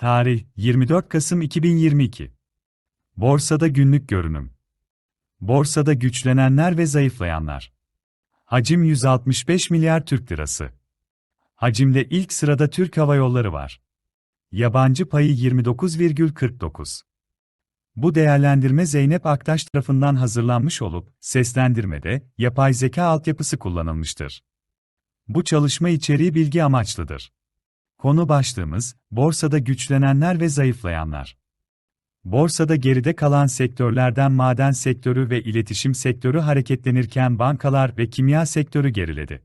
Tarih 24 Kasım 2022. Borsada günlük görünüm. Borsada güçlenenler ve zayıflayanlar. Hacim 165 milyar Türk lirası. Hacimde ilk sırada Türk Hava Yolları var. Yabancı payı 29,49. Bu değerlendirme Zeynep Aktaş tarafından hazırlanmış olup, seslendirmede yapay zeka altyapısı kullanılmıştır. Bu çalışma içeriği bilgi amaçlıdır. Konu başlığımız, borsada güçlenenler ve zayıflayanlar. Borsada geride kalan sektörlerden maden sektörü ve iletişim sektörü hareketlenirken bankalar ve kimya sektörü geriledi.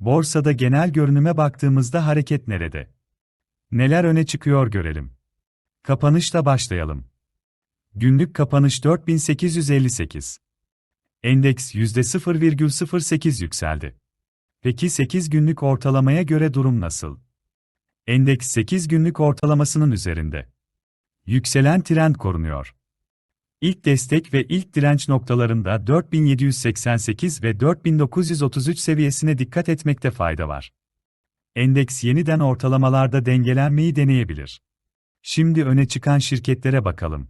Borsada genel görünüme baktığımızda hareket nerede? Neler öne çıkıyor görelim. Kapanışla başlayalım. Günlük kapanış 4858. Endeks %0,08 yükseldi. Peki 8 günlük ortalamaya göre durum nasıl? Endeks 8 günlük ortalamasının üzerinde. Yükselen trend korunuyor. İlk destek ve ilk direnç noktalarında 4788 ve 4933 seviyesine dikkat etmekte fayda var. Endeks yeniden ortalamalarda dengelenmeyi deneyebilir. Şimdi öne çıkan şirketlere bakalım.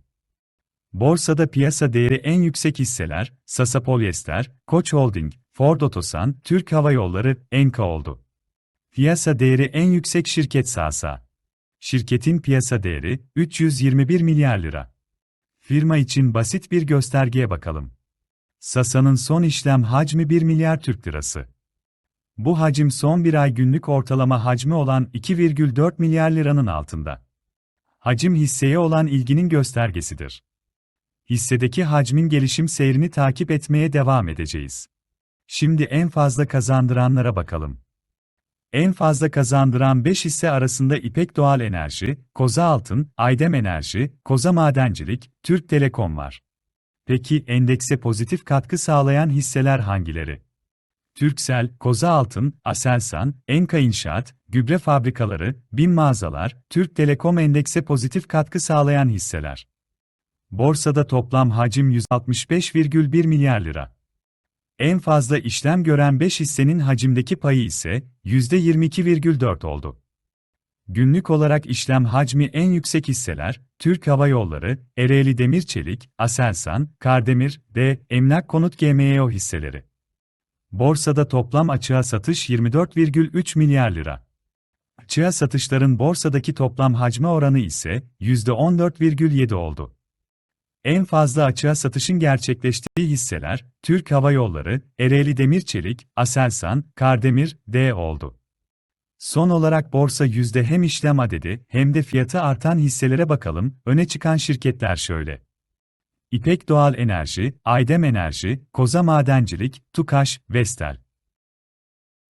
Borsada piyasa değeri en yüksek hisseler, Sasa Polyester, Koç Holding, Ford Otosan, Türk Hava Yolları, Enka oldu. Piyasa değeri en yüksek şirket Sasa. Şirketin piyasa değeri 321 milyar lira. Firma için basit bir göstergeye bakalım. Sasa'nın son işlem hacmi 1 milyar Türk lirası. Bu hacim son bir ay günlük ortalama hacmi olan 2,4 milyar liranın altında. Hacim hisseye olan ilginin göstergesidir. Hissedeki hacmin gelişim seyrini takip etmeye devam edeceğiz. Şimdi en fazla kazandıranlara bakalım. En fazla kazandıran 5 hisse arasında İpek Doğal Enerji, Koza Altın, Aydem Enerji, Koza Madencilik, Türk Telekom var. Peki endekse pozitif katkı sağlayan hisseler hangileri? Türksel, Koza Altın, Aselsan, Enka İnşaat, Gübre Fabrikaları, BİM Mağazalar, Türk Telekom endekse pozitif katkı sağlayan hisseler. Borsada toplam hacim 165,1 milyar lira. En fazla işlem gören 5 hissenin hacimdeki payı ise %22,4 oldu. Günlük olarak işlem hacmi en yüksek hisseler, Türk Hava Yolları, Ereğli Demir Çelik, Aselsan, Kardemir, D, Emlak Konut GMEO hisseleri. Borsada toplam açığa satış 24,3 milyar lira. Açığa satışların borsadaki toplam hacme oranı ise %14,7 oldu. En fazla açığa satışın gerçekleştiği hisseler, Türk Hava Yolları, Ereğli Demir Çelik, Aselsan, Kardemir, D oldu. Son olarak borsa yüzde hem işlem adedi hem de fiyatı artan hisselere bakalım, öne çıkan şirketler şöyle. İpek Doğal Enerji, Aydem Enerji, Koza Madencilik, Tukaş, Vestel.